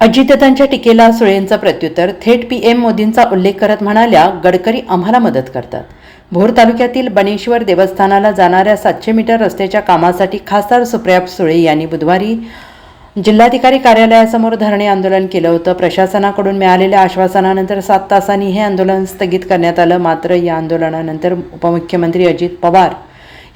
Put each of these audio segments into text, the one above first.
अजितदादांच्या टीकेला सुळेंचं प्रत्युत्तर थेट पीएम मोदींचा उल्लेख करत म्हणाल्या गडकरी आम्हाला मदत करतात. भोर तालुक्यातील बनेश्वर देवस्थानाला जाणाऱ्या सातशे मीटर रस्त्याच्या कामासाठी खासदार सुप्रिया सुळे यांनी बुधवारी जिल्हाधिकारी कार्यालयासमोर धरणे आंदोलन केलं होतं. प्रशासनाकडून मिळालेल्या आश्वासनानंतर सात तासांनी हे आंदोलन स्थगित करण्यात आलं. मात्र या आंदोलनानंतर उपमुख्यमंत्री अजित पवार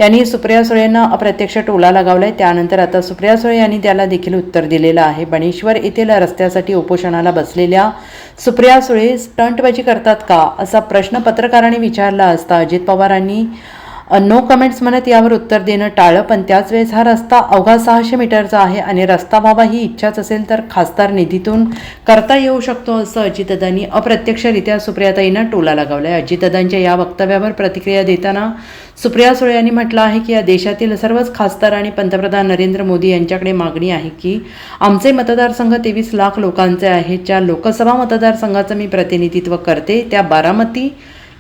यांनी सुप्रिया सुळेंना अप्रत्यक्ष टोला लगावलाय. त्यानंतर आता सुप्रिया सुळे यांनी त्याला देखील उत्तर दिलेलं आहे. बणेश्वर येथील रस्त्यासाठी उपोषणाला बसलेल्या सुप्रिया सुळे स्टंटबाजी करतात का? असा प्रश्न पत्रकारांनी विचारला असता अजित पवारांनी नो कमेंट्स म्हणत यावर उत्तर देणं टाळं पण त्याच वेळेस हा रस्ता अवघा सहाशे मीटरचा आहे आणि रस्ता व्हावा ही इच्छाच असेल तर खासदार निधीतून करता येऊ शकतो असं अजितदादांनी अप्रत्यक्षरित्या सुप्रियाताईंना टोला लगावलाय. अजितदादांच्या या वक्तव्यावर प्रतिक्रिया देताना सुप्रिया सुळे यांनी म्हटलं आहे की या देशातील सर्वच खासदार आणि पंतप्रधान नरेंद्र मोदी यांच्याकडे मागणी आहे की आमचे मतदारसंघ तेवीस लाख लोकांचे आहेत. ज्या लोकसभा मतदारसंघाचं मी प्रतिनिधित्व करते त्या बारामती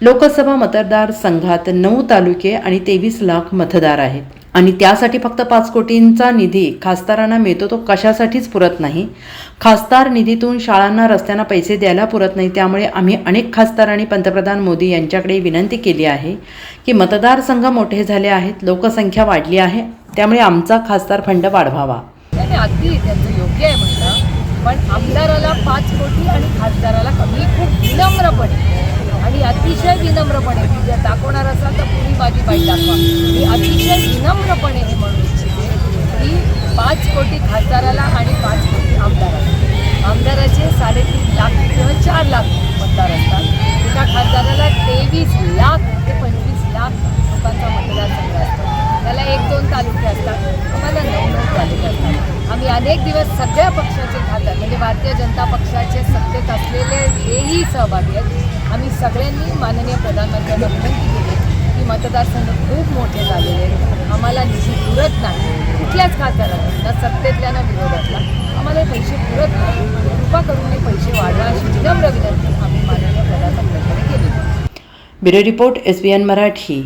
लोकसभा मतदारसंघात नऊ तालुके आणि तेवीस लाख मतदार आहेत. आणि त्यासाठी फक्त पाच कोटींचा निधी खासदारांना मिळतो तो कशासाठीच पुरत नाही. खासदार निधीतून शाळांना रस्त्यांना पैसे द्यायला पुरत नाही त्यामुळे आम्ही अनेक खासदार आणि पंतप्रधान मोदी यांच्याकडे विनंती केली आहे की मतदारसंघ मोठे झाले आहेत लोकसंख्या वाढली आहे त्यामुळे आमचा खासदार फंड वाढवावा. अगदी त्यांचं योग्य आहे म्हणणं. पण आमदाराला पाच कोटी आणि खासदाराला कमी खूप विनम्रपणे आणि अतिशय विनम्रपणे की जर दाखवणार असाल तर पुरी माझी दाखवा मी अतिशय विनम्रपणे हे म्हणू इच्छिते की पाच कोटी खासदाराला आणि पाच कोटी आमदाराला. आमदाराचे साडेतीन लाख किंवा चार लाख मतदार असतात. एका खासदाराला तेवीस लाख ते पंचवीस लाख लोकांचा मतदारसंघ असतो. त्याला एक दोन तालुके असतात. आम्हाला नऊ नऊ तालुके असतात. आम्ही अनेक दिवस सगळ्या पक्षाचे खासदार म्हणजे भारतीय जनता पक्षाचे सत्तेत असलेले हेही सहभागी आहेत. आम्ही सगळ्यांनी माननीय प्रधानमंत्र्यांना विनंती केली की मतदारसंघ खूप मोठे झालेले आहेत. आम्हाला निधी पुरत नाही. कुठल्याच खासदाराला ना सत्तेतल्या ना विरोधातला आम्हाला पैसे पुरत नाही. कृपा करून हे पैसे वाढवा अशी विनम्र विनंती आम्ही माननीय प्रधानमंत्र्यांकडे केली. Bureau report S B N Marathi.